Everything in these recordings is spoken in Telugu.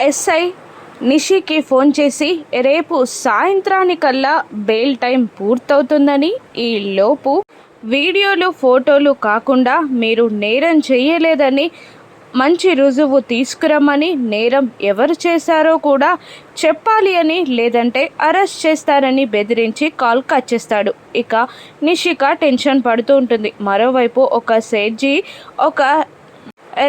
ఎస్ఐ నిషికి ఫోన్ చేసి రేపు సాయంత్రానికల్లా బెయిల్ టైం పూర్తవుతుందని ఈ లోపు వీడియోలు ఫోటోలు కాకుండా మీరు నేరం చేయలేదని మంచి రుజువు తీసుకురమ్మని నేరం ఎవరు చేశారో కూడా చెప్పాలి అని లేదంటే అరెస్ట్ చేస్తారని బెదిరించి కాల్ కట్ చేస్తాడు. ఇక నిషిక టెన్షన్ పడుతూ ఉంటుంది. మరోవైపు ఒక సేట్జీ ఒక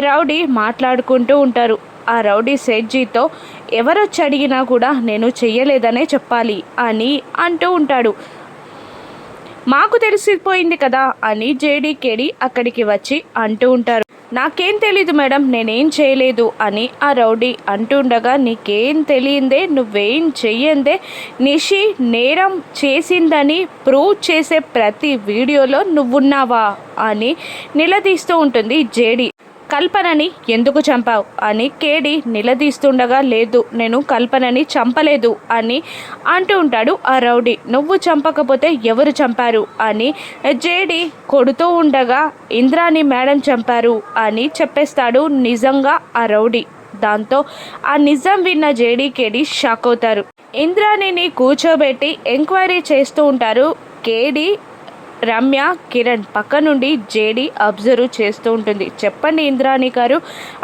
రౌడీ మాట్లాడుకుంటూ ఉంటారు. ఆ రౌడీ సేట్జీతో ఎవరొచ్చి అడిగినా కూడా నేను చెయ్యలేదనే చెప్పాలి అని అంటూ ఉంటాడు. మాకు తెలిసిపోయింది కదా అని జేడీకేడి అక్కడికి వచ్చి అంటూ ఉంటారు. నాకేం తెలీదు మేడం నేనేం చేయలేదు అని ఆ రౌడీ అంటుండగా నీకేం తెలియందే నువ్వేం చెయ్యందే నిషి నేరం చేసిందని ప్రూవ్ చేసే ప్రతి వీడియోలో నువ్వున్నావా అని నిలదీస్తూ ఉంటుంది జేడీ. కల్పనని ఎందుకు చంపావు? అని కేడి నిలదీస్తుండగా లేదు నేను కల్పనని చంపలేదు అని అంటూ ఉంటాడు ఆ రౌడీ. నువ్వు చంపకపోతే ఎవరు చంపారు? అని జేడి కొడుతూ ఉండగా ఇంద్రాని మేడం చంపారు అని చెప్పేస్తాడు నిజంగా ఆ రౌడీ. దాంతో ఆ నిజం విన్న జేడీ కేడి షాక్ అవుతారు. ఇంద్రాణిని కూర్చోబెట్టి ఎంక్వైరీ చేస్తూ ఉంటారు. కేడి రమ్య కిరణ్ పక్క నుండి జేడీ అబ్జర్వ్ చేస్తూ ఉంటుంది. చెప్పండి ఇంద్రాణి గారు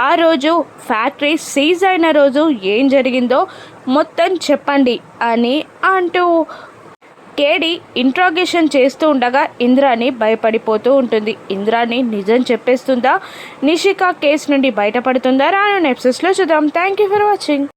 ఆ రోజు ఫ్యాక్టరీ సీజ్ అయిన రోజు ఏం జరిగిందో మొత్తం చెప్పండి అని అంటూ కేడి ఇంట్రాగేషన్ చేస్తూ ఉండగా ఇంద్రాణి భయపడిపోతూ ఉంటుంది. ఇంద్రాని నిజం చెప్పేస్తుందా? నిషిక కేసు నుండి బయటపడుతుందా? రాను నెప్సెస్లో చూద్దాం. Thank you for watching